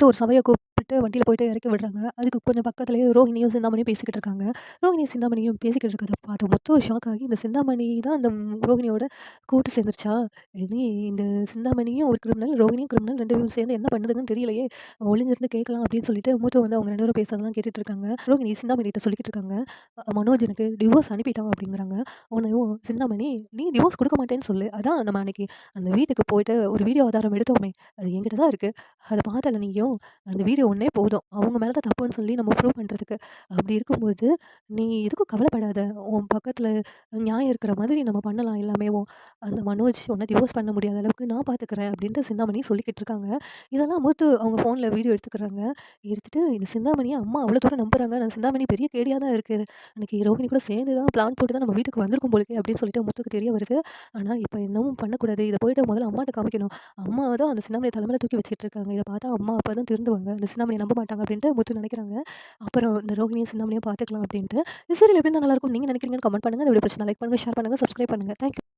முத்து ஒரு சபையை கூப்பிட்டு வண்டியில் போயிட்டு இறக்கி விடுறாங்க. அதுக்கு கொஞ்சம் பக்கத்துலேயே ரோஹிணியும் சிந்தாமணியும் பேசிக்கிட்டு இருக்காங்க. ரோஹிணியும் சிந்தாமணியும் பேசிக்கிட்டு இருக்கிறத பார்த்து மொத்தம் ஷாக் ஆகி இந்த சிந்தாமணி தான் அந்த ரோஹிணியோட கூட்டு சேர்ந்துருச்சா? இனி இந்த சிந்தாமணியும் ஒரு கிரிமினல் ரோஹிணியும் கிரிமினல் ரெண்டு பேரும் சேர்ந்து என்ன பண்ணுதுன்னு தெரியலையே. ஒளிஞ்சிருந்து கேட்கலாம் அப்படின்னு சொல்லிட்டு மூத்த வந்து அவங்க ரெண்டு பேரும் பேசுறதெல்லாம் கேட்டுட்டு இருக்காங்க. ரோஹிணி சிந்தாமணிகிட்ட சொல்லிக்கிட்டு இருக்காங்க. மனோஜ் எனக்கு டிவோர்ஸ் அனுப்பிட்டான் அப்படிங்கிறாங்க. உன்னையும் சிந்தாமணி நீ டிவோர்ஸ் கொடுக்க மாட்டேன்னு சொல்லு. அதான் நம்ம அன்னைக்கு அந்த வீட்டுக்கு போயிட்டு ஒரு வீடியோ ஆதாரம் எடுத்தோமே. அது என்கிட்ட தான் இருக்குது அதை பார்த்தல நீயும் அந்த வீடியோ ஒன்று போதும். அவங்க மேலே தான் தப்புன்னு சொல்லி நம்ம ப்ரூவ் பண்ணுறதுக்கு அப்படி இருக்கும்போது நீ எதுக்கும் கவலைப்படாத. உன் பக்கத்தில் நியாயம் இருக்கிற மாதிரி நம்ம பண்ணலாம் எல்லாமே. அந்த மனோஜ் உன்னை டிவோர்ஸ் பண்ண முடியாத அளவுக்கு நான் பார்த்துக்கிறேன் அப்படின்ட்டு சிந்தாமணி சொல்லிக்கிட்டு இருக்காங்க. இதெல்லாம் மூத்து அவங்க ஃபோனில் வீடியோ எடுத்துக்கிறாங்க. எடுத்துகிட்டு இந்த சிந்தாமணியை அம்மா அவ்வளோ தூரம் நம்புகிறாங்க நான் சிந்தாமணி பெரிய கேடியாக தான் இருக்குது எனக்கு ரோஹிணி கூட சேர்ந்து தான் பிளான் போட்டு தான் நம்ம வீட்டுக்கு வந்திருக்கும் போலுக்கே அப்படின்னு சொல்லிட்டு முத்துக்கு தெரிய வருது. ஆனால் இப்போ இன்னமும் பண்ணக்கூடாது. இதை போயிட்டு முதல்ல அம்மாட்ட காமிக்கணும். அம்மா தான் அந்த சின்னாமணியை தலைமையில தூக்கி வச்சுட்டு இருக்காங்க. இதை பார்த்தா அம்மா அப்பா தான் திருந்துவாங்க. அந்த சின்னாமணியை நம்ப மாட்டாங்க அப்படின்ட்டு முத்து நினைக்கிறாங்க. அப்புறம் இந்த ரோஹினியும் சிந்தாமணியும் பார்த்துக்கலாம் அப்படின்ட்டு. சரி எப்படி இருந்தால் நல்லாயிருக்கும் நீங்கள் நினைக்கிறீங்கன்னு கமெண்ட் பண்ணுங்கள் இந்த வீடியோ பிரச்சனை லைக் பண்ணுங்கள் ஷேர் பண்ணுங்கள் சப்ஸ்கிரைப் பண்ணுங்கள் தேங்க்யூ